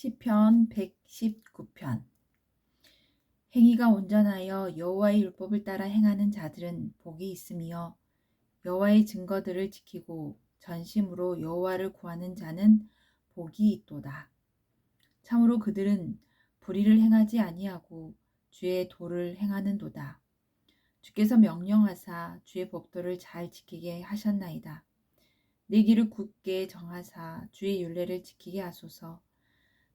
시편 119편 행위가 온전하여 여호와의 율법을 따라 행하는 자들은 복이 있으며 여호와의 증거들을 지키고 전심으로 여호와를 구하는 자는 복이 있도다. 참으로 그들은 불의를 행하지 아니하고 주의 도를 행하는도다. 주께서 명령하사 주의 법도를 잘 지키게 하셨나이다. 내 길을 굳게 정하사 주의 윤례를 지키게 하소서.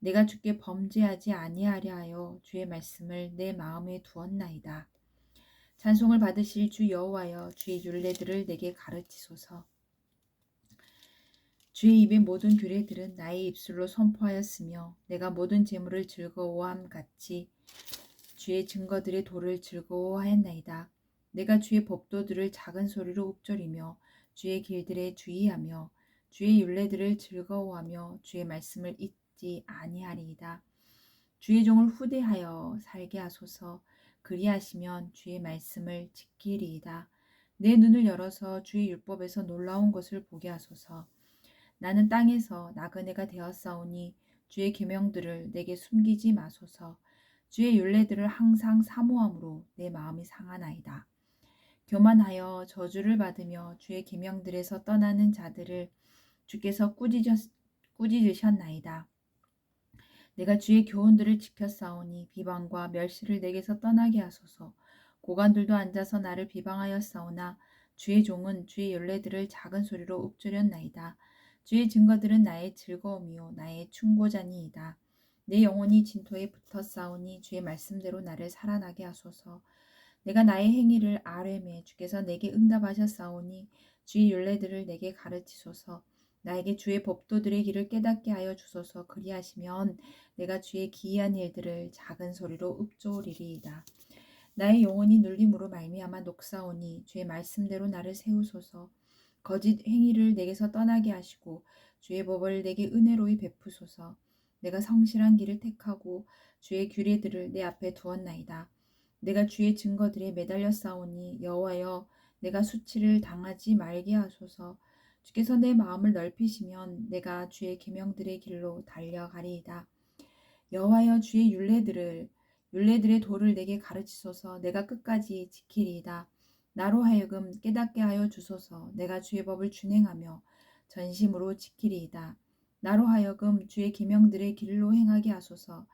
내가 주께 범죄하지 아니하려 하여 주의 말씀을 내 마음에 두었나이다. 찬송을 받으실 주 여호와여 주의 율례들을 내게 가르치소서. 주의 입의 모든 규례들은 나의 입술로 선포하였으며 내가 모든 재물을 즐거워함 같이 주의 증거들의 도를 즐거워하였나이다. 내가 주의 법도들을 작은 소리로 읊조리며 주의 길들에 주의하며 주의 율례들을 즐거워하며 주의 말씀을 잊지 아니하리이다. 주의 종을 후대하여 살게 하소서. 그리하시면 주의 말씀을 지키리이다. 내 눈을 열어서 주의 율법에서 놀라운 것을 보게 하소서. 나는 땅에서 나그네가 되었사오니 주의 계명들을 내게 숨기지 마소서. 주의 율례들을 항상 사모함으로 내 마음이 상하나이다. 교만하여 저주를 받으며 주의 계명들에서 떠나는 자들을 주께서 꾸짖으, 꾸짖으셨나이다. 내가 주의 교훈들을 지켰사오니 비방과 멸시를 내게서 떠나게 하소서. 고관들도 앉아서 나를 비방하였사오나 주의 종은 주의 율례들을 작은 소리로 읊조렸나이다. 주의 증거들은 나의 즐거움이요 나의 충고자니이다. 내 영혼이 진토에 붙어 싸우니 주의 말씀대로 나를 살아나게 하소서. 내가 나의 행위를 아뢰매 주께서 내게 응답하셨사오니 주의 율례들을 내게 가르치소서. 나에게 주의 법도들의 길을 깨닫게 하여 주소서. 그리하시면 내가 주의 기이한 일들을 작은 소리로 읊조리리이다. 나의 영혼이 눌림으로 말미암아 녹사오니 주의 말씀대로 나를 세우소서. 거짓 행위를 내게서 떠나게 하시고 주의 법을 내게 은혜로이 베푸소서. 내가 성실한 길을 택하고 주의 규례들을 내 앞에 두었나이다. 내가 주의 증거들에 매달려 싸우니 여호와여 내가 수치를 당하지 말게 하소서. 주께서 내 마음을 넓히시면 내가 주의 계명들의 길로 달려가리이다. 여호와여 주의 율례들을 율례들의 도를 내게 가르치소서. 내가 끝까지 지키리이다. 나로 하여금 깨닫게 하여 주소서. 내가 주의 법을 준행하며 전심으로 지키리이다. 나로 하여금 주의 계명들의 길로 행하게 하소서.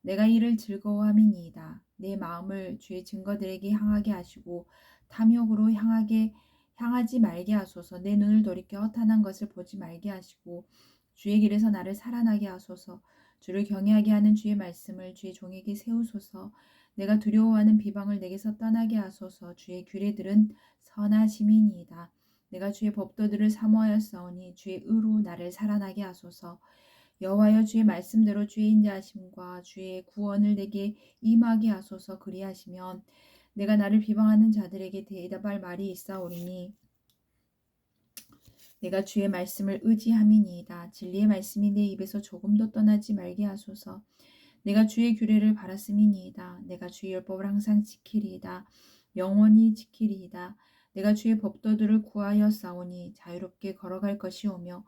내가 이를 즐거워함이니이다. 내 마음을 주의 증거들에게 향하게 하시고 탐욕으로 향하게 향하지 말게 하소서. 내 눈을 돌이켜 허탄한 것을 보지 말게 하시고 주의 길에서 나를 살아나게 하소서. 주를 경외하게 하는 주의 말씀을 주의 종에게 세우소서. 내가 두려워하는 비방을 내게서 떠나게 하소서. 주의 규례들은 선하심이니이다. 내가 주의 법도들을 사모하였사오니 주의 의로 나를 살아나게 하소서. 여호와여 주의 말씀대로 주의 인자하심과 주의 구원을 내게 임하게 하소서. 그리하시면 내가 나를 비방하는 자들에게 대답할 말이 있사오리니 내가 주의 말씀을 의지함이니이다. 진리의 말씀이 내 입에서 조금도 떠나지 말게 하소서. 내가 주의 규례를 바랐음이니이다. 내가 주의 율법을 항상 지키리이다. 영원히 지키리이다. 내가 주의 법도들을 구하여 싸우니 자유롭게 걸어갈 것이오며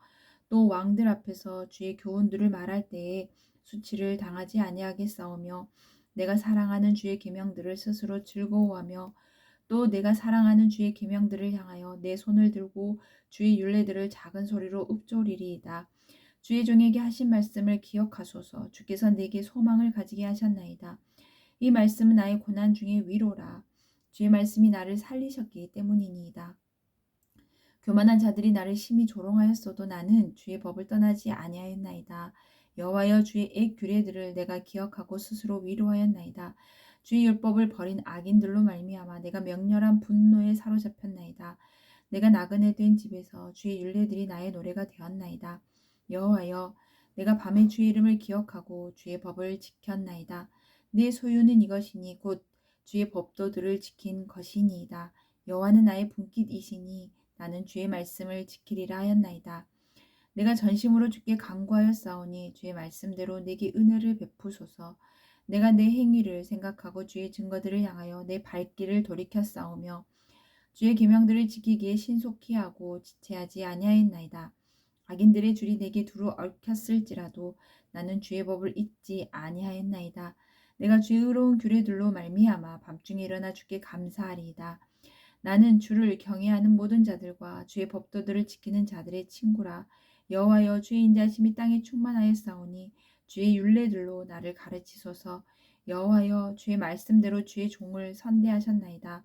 또 왕들 앞에서 주의 교훈들을 말할 때에 수치를 당하지 아니하게 싸우며 내가 사랑하는 주의 계명들을 스스로 즐거워하며 또 내가 사랑하는 주의 계명들을 향하여 내 손을 들고 주의 율례들을 작은 소리로 읊조리리이다. 주의 종에게 하신 말씀을 기억하소서. 주께서 내게 소망을 가지게 하셨나이다. 이 말씀은 나의 고난 중에 위로라. 주의 말씀이 나를 살리셨기 때문이니이다. 교만한 자들이 나를 심히 조롱하였어도 나는 주의 법을 떠나지 아니하였나이다. 여호와여 주의 액 규례들을 내가 기억하고 스스로 위로하였나이다. 주의 율법을 버린 악인들로 말미암아 내가 명렬한 분노에 사로잡혔나이다. 내가 나그네 된 집에서 주의 율례들이 나의 노래가 되었나이다. 여호와여 내가 밤에 주의 이름을 기억하고 주의 법을 지켰나이다. 내 소유는 이것이니 곧 주의 법도들을 지킨 것이니이다. 여호와는 나의 분깃이시니 나는 주의 말씀을 지키리라 하였나이다. 내가 전심으로 주께 간구하였사오니 주의 말씀대로 내게 은혜를 베푸소서. 내가 내 행위를 생각하고 주의 증거들을 향하여 내 발길을 돌이켜 싸우며 주의 계명들을 지키기에 신속히 하고 지체하지 아니하였나이다. 악인들의 줄이 내게 두루 얽혔을지라도 나는 주의 법을 잊지 아니하였나이다. 내가 주의 의로운 규례들로 말미암아 밤중에 일어나 주께 감사하리이다. 나는 주를 경외하는 모든 자들과 주의 법도들을 지키는 자들의 친구라. 여호와여 주의 인자심이 땅에 충만하였사오니 주의 율례들로 나를 가르치소서. 여호와여 주의 말씀대로 주의 종을 선대하셨나이다.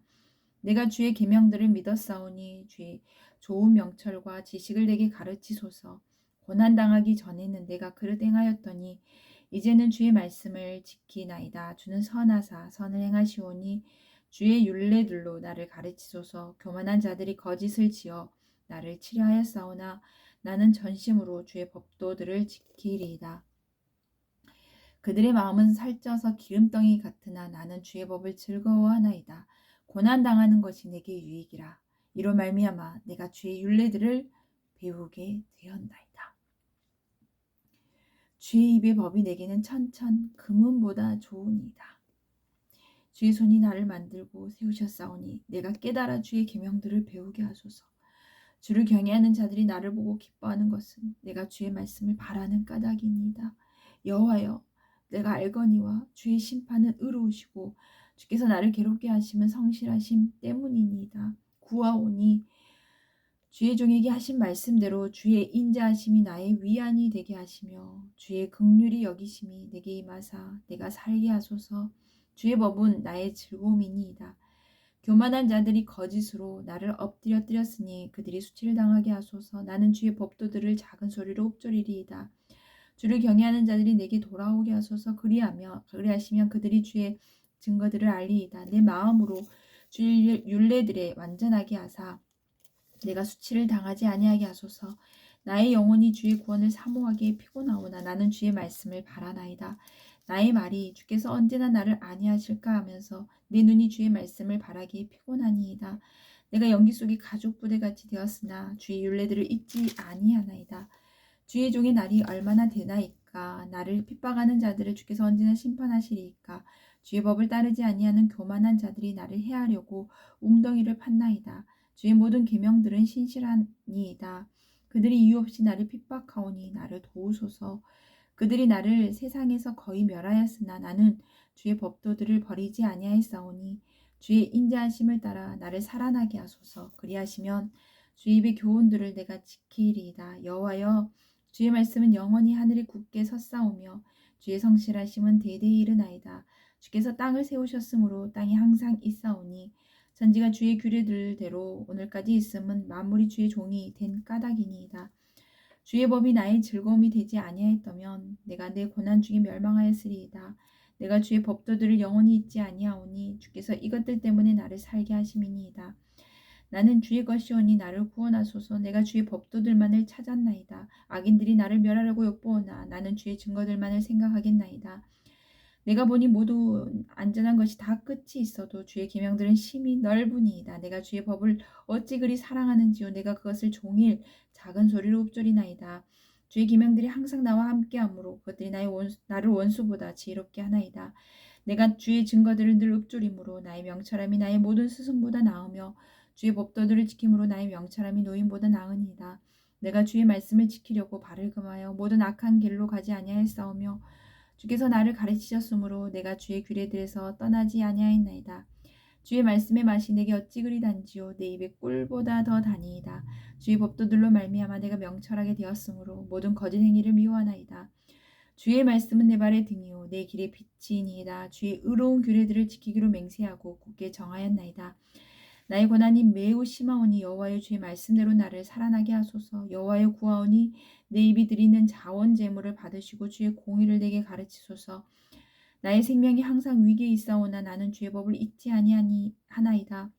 내가 주의 계명들을 믿었사오니 주의 좋은 명철과 지식을 내게 가르치소서. 고난 당하기 전에는 내가 그릇 행하였더니 이제는 주의 말씀을 지키나이다. 주는 선하사 선을 행하시오니 주의 율례들로 나를 가르치소서. 교만한 자들이 거짓을 지어 나를 치려하였사오나 나는 전심으로 주의 법도들을 지키리이다. 그들의 마음은 살쪄서 기름덩이 같으나 나는 주의 법을 즐거워하나이다. 고난 당하는 것이 내게 유익이라. 이로 말미암아 내가 주의 율례들을 배우게 되었나이다. 주의 입의 법이 내게는 천천 금은보다 좋으니이다. 주의 손이 나를 만들고 세우셨사오니 내가 깨달아 주의 계명들을 배우게 하소서. 주를 경외하는 자들이 나를 보고 기뻐하는 것은 내가 주의 말씀을 바라는 까닭이니이다. 여호와여, 내가 알거니와 주의 심판은 의로우시고 주께서 나를 괴롭게 하심은 성실하심 때문이니이다. 구하오니 주의 종에게 하신 말씀대로 주의 인자하심이 나의 위안이 되게 하시며 주의 극률이 여기심이 내게 임하사 내가 살게 하소서 주의 법은 나의 즐거움이니이다. 교만한 자들이 거짓으로 나를 엎드려뜨렸으니 그들이 수치를 당하게 하소서 나는 주의 법도들을 작은 소리로 읊조리리이다. 주를 경외하는 자들이 내게 돌아오게 하소서 그리하며 그리하시면 그들이 주의 증거들을 알리이다. 내 마음으로 주의 율례들에 완전하게 하사 내가 수치를 당하지 아니하게 하소서. 나의 영혼이 주의 구원을 사모하기에 피곤하오나 나는 주의 말씀을 바라나이다. 나의 말이 주께서 언제나 나를 아니하실까 하면서 내 눈이 주의 말씀을 바라기에 피곤하니이다. 내가 연기 속에 가족 부대같이 되었으나 주의 율례들을 잊지 아니하나이다. 주의 종의 날이 얼마나 되나이까 나를 핍박하는 자들을 주께서 언제나 심판하시리이까 주의 법을 따르지 아니하는 교만한 자들이 나를 해하려고 웅덩이를 판나이다. 주의 모든 계명들은 신실하니이다. 그들이 이유 없이 나를 핍박하오니 나를 도우소서. 그들이 나를 세상에서 거의 멸하였으나 나는 주의 법도들을 버리지 아니하였사오니 주의 인자하심을 따라 나를 살아나게 하소서. 그리하시면 주의 입의 교훈들을 내가 지키리이다. 여호와여 주의 말씀은 영원히 하늘에 굳게 섰사오며 주의 성실하심은 대대히 이르나이다. 주께서 땅을 세우셨으므로 땅이 항상 있사오니 천지가 주의 규례들대로 오늘까지 있음은 만물이 주의 종이 된 까닭이니이다. 주의 법이 나의 즐거움이 되지 아니하였다면 내가 내 고난 중에 멸망하였으리이다. 내가 주의 법도들을 영원히 잊지 아니하오니 주께서 이것들 때문에 나를 살게 하심이니이다. 나는 주의 것이오니 나를 구원하소서. 내가 주의 법도들만을 찾았나이다. 악인들이 나를 멸하려고 욕보오나 나는 주의 증거들만을 생각하겠나이다. 내가 보니 모두 안전한 것이 다 끝이 있어도 주의 계명들은 심히 넓으니이다. 내가 주의 법을 어찌 그리 사랑하는지요. 내가 그것을 종일 작은 소리로 읊조리나이다. 주의 계명들이 항상 나와 함께하므로 그것들이 나의 원수, 나를 원수보다 지혜롭게 하나이다. 내가 주의 증거들을 늘 읊조림으로 나의 명철함이 나의 모든 스승보다 나으며 주의 법도들을 지킴으로 나의 명철함이 노인보다 나으니이다. 내가 주의 말씀을 지키려고 발을 금하여 모든 악한 길로 가지 아니하였사오며 주께서 나를 가르치셨으므로 내가 주의 규례들에서 떠나지 아니하였나이다. 주의 말씀의 맛이 내게 어찌 그리 단지요 내 입에 꿀보다 더 다니이다. 주의 법도들로 말미암아 내가 명철하게 되었으므로 모든 거짓 행위를 미워하나이다. 주의 말씀은 내 발의 등이요 내 길의 빛이니이다. 주의 의로운 규례들을 지키기로 맹세하고 굳게 정하였나이다. 나의 고난이 매우 심하오니 여호와의 주의 말씀대로 나를 살아나게 하소서. 여호와의 구하오니 내 입이 드리는 자원 제물을 받으시고 주의 공의를 내게 가르치소서. 나의 생명이 항상 위기에 있사오나 나는 주의 법을 잊지 아니하니 하나이다.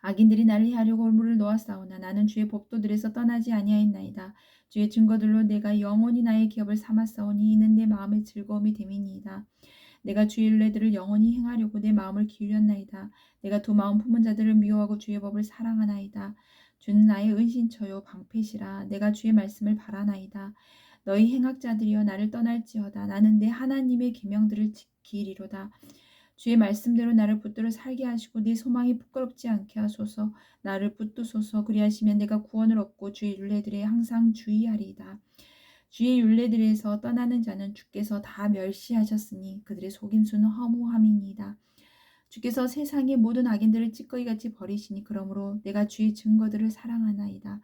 악인들이 나를 해하려고 올무를 놓았사오나 나는 주의 법도들에서 떠나지 아니하였나이다. 주의 증거들로 내가 영원히 나의 기업을 삼았사오니 이는 내 마음의 즐거움이 됨이니이다. 내가 주의 윤례들을 영원히 행하려고 내 마음을 기울였나이다. 내가 두 마음 품은 자들을 미워하고 주의 법을 사랑하나이다. 주는 나의 은신처요 방패시라 내가 주의 말씀을 바라나이다. 너희 행악자들이여 나를 떠날지어다. 나는 내 하나님의 계명들을 지키리로다. 주의 말씀대로 나를 붙들어 살게 하시고 내 소망이 부끄럽지 않게 하소서. 나를 붙드소서. 그리하시면 내가 구원을 얻고 주의 윤례들에 항상 주의하리이다. 주의 윤례들에서 떠나는 자는 주께서 다 멸시하셨으니 그들의 속임수는 허무함이니이다. 주께서 세상의 모든 악인들을 찌꺼기같이 버리시니 그러므로 내가 주의 증거들을 사랑하나이다.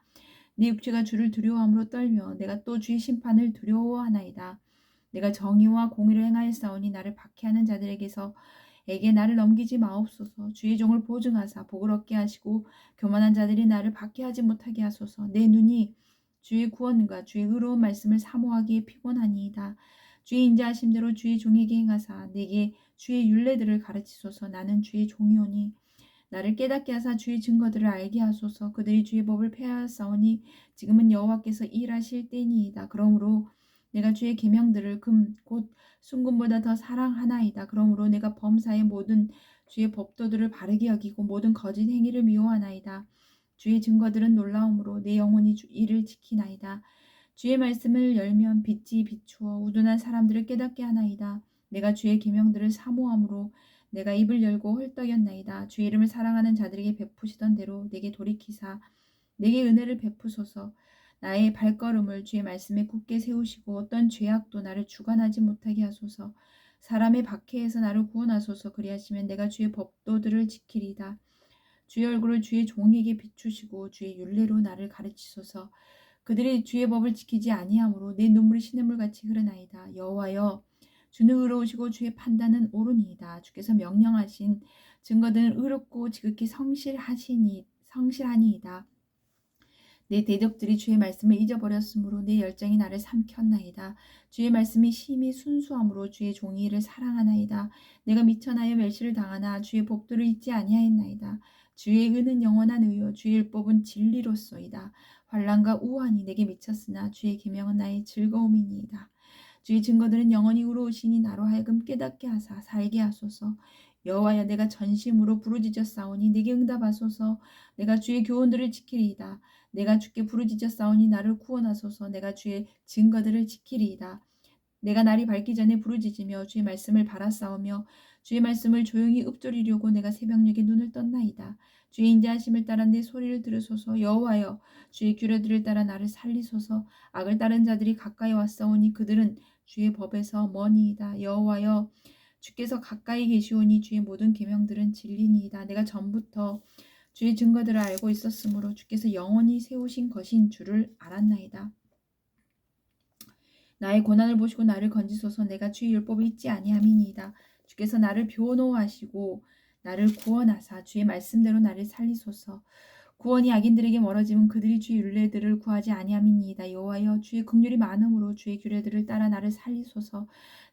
내 육체가 주를 두려워함으로 떨며 내가 또 주의 심판을 두려워하나이다. 내가 정의와 공의를 행하였사오니 나를 박해하는 자들에게서 에게 나를 넘기지 마옵소서. 주의 종을 보증하사 복을 얻게 하시고 교만한 자들이 나를 박해하지 못하게 하소서. 내 눈이 주의 구원과 주의 의로운 말씀을 사모하기에 피곤하니이다. 주의 인자하심대로 주의 종에게 행하사 내게 주의 윤례들을 가르치소서. 나는 주의 종이오니 나를 깨닫게 하사 주의 증거들을 알게 하소서. 그들이 주의 법을 폐하였사오니 지금은 여호와께서 일하실 때니이다. 그러므로 내가 주의 계명들을 금 곧 순금보다 더 사랑하나이다. 그러므로 내가 범사의 모든 주의 법도들을 바르게 여기고 모든 거짓 행위를 미워하나이다. 주의 증거들은 놀라움으로 내 영혼이 주 이를 지키나이다. 주의 말씀을 열면 빛이 비추어 우둔한 사람들을 깨닫게 하나이다. 내가 주의 계명들을 사모함으로 내가 입을 열고 헐떡였나이다. 주의 이름을 사랑하는 자들에게 베푸시던 대로 내게 돌이키사 내게 은혜를 베푸소서. 나의 발걸음을 주의 말씀에 굳게 세우시고 어떤 죄악도 나를 주관하지 못하게 하소서. 사람의 박해에서 나를 구원하소서. 그리하시면 내가 주의 법도들을 지키리다. 주의 얼굴을 주의 종에게 비추시고 주의 윤례로 나를 가르치소서. 그들이 주의 법을 지키지 아니하므로 내 눈물이 시냇물 같이 흐르나이다. 여호와여 주는 의로우시고 주의 판단은 옳으니이다. 주께서 명령하신 증거들은 의롭고 지극히 성실하시니 성실하니이다. 내 대적들이 주의 말씀을 잊어버렸으므로 내 열정이 나를 삼켰나이다. 주의 말씀이 심히 순수함으로 주의 종이를 사랑하나이다. 내가 미천하여 멸시를 당하나 주의 복도를 잊지 아니하였나이다. 주의 의는 영원한 의요 주의 율법은 진리로소이다. 환란과 우환이 내게 미쳤으나 주의 계명은 나의 즐거움이니이다. 주의 증거들은 영원히 우로우시니 나로 하여금 깨닫게 하사 살게 하소서. 여호와여 내가 전심으로 부르짖어 싸우니 내게 응답하소서. 내가 주의 교훈들을 지키리이다. 내가 주께 부르짖어 싸우니 나를 구원하소서. 내가 주의 증거들을 지키리이다. 내가 날이 밝기 전에 부르짖으며 주의 말씀을 바라싸우며 주의 말씀을 조용히 읊조리려고 내가 새벽녘에 눈을 떴나이다. 주의 인자하심을 따라 내 소리를 들으소서 여호와여 주의 규례들을 따라 나를 살리소서 악을 따른 자들이 가까이 왔사오니 그들은 주의 법에서 머니이다 여호와여 주께서 가까이 계시오니 주의 모든 계명들은 진리니이다 내가 전부터 주의 증거들을 알고 있었으므로 주께서 영원히 세우신 것인 줄을 알았나이다. 나의 고난을 보시고 나를 건지소서 내가 주의 율법을 잊지 아니함이니이다. 주께서 나를 변호하시고 나를 구원하사 주의 말씀대로 나를 살리소서. 구원이 악인들에게 멀어지면 그들이 주의 율례들을 구하지 아니함이니이다. 여호와여 주의 긍휼이 많음으로 주의 규례들을 따라 나를 살리소서.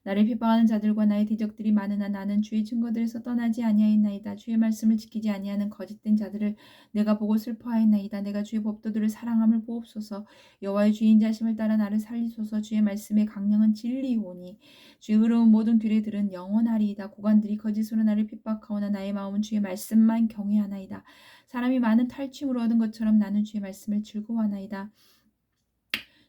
나를 핍박하는 자들과 나의 대적들이 많으나 나는 주의 증거들에서 떠나지 아니하였나이다. 주의 말씀을 지키지 아니하는 거짓된 자들을 내가 보고 슬퍼하였나이다. 내가 주의 법도들을 사랑함을 보옵소서. 여호와의 주인 자심을 따라 나를 살리소서. 주의 말씀의 강령은 진리오니 주의 의로운 모든 규례들은 영원하리이다. 고관들이 거짓으로 나를 핍박하오나 나의 마음은 주의 말씀만 경외하나이다. 사람이 많은 탈취물을 얻은 것처럼 나는 주의 말씀을 즐거워하나이다.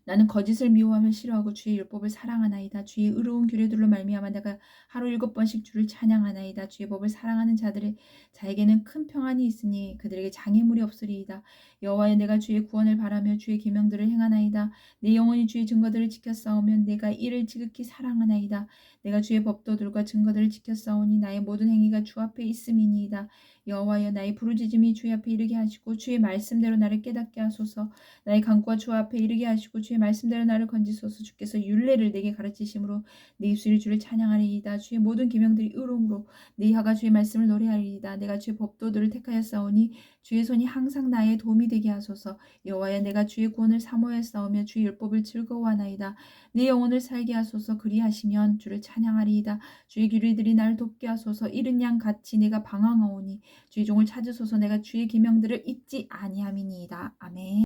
나는 거짓을 미워하며 싫어하고 주의 율법을 사랑하나이다. 주의 의로운 규례들로 말미암아 내가 하루 일곱 번씩 주를 찬양하나이다. 주의 법을 사랑하는 자들의 자에게는 큰 평안이 있으니 그들에게 장애물이 없으리이다. 여호와여 내가 주의 구원을 바라며 주의 계명들을 행하나이다. 내 영혼이 주의 증거들을 지켜 싸우면 내가 이를 지극히 사랑하나이다. 내가 주의 법도들과 증거들을 싸우니 나의 모든 행위가 주 앞에 있음이니이다. 여호와여 나의 부르짖음이 주의 앞에 이르게 하시고 주의 말씀대로 나를 깨닫게 하소서. 나의 간구가 주 앞에 이르게 하시고 주의 말씀대로 나를 건지소서. 주께서 율례를 내게 가르치심으로 내 입술이 주를 찬양하리이다. 주의 모든 계명들이 의로움으로 내 혀가 주의 말씀을 노래하리이다. 내가 주의 법도들을 택하였사오니 주의 손이 항상 나의 도움이 되게 하소서. 여호와여 내가 주의 구원을 사모하였사오며 주의 율법을 즐거워하나이다. 내 영혼을 살게 하소서. 그리하시면 주를 찬양하리이다. 주의 규례들이 나를 돕게 하소서. 이른 양 같이 내가 방황하오니 주의 종을 찾으소서 내가 주의 기명들을 잊지 아니함이니이다. 아멘.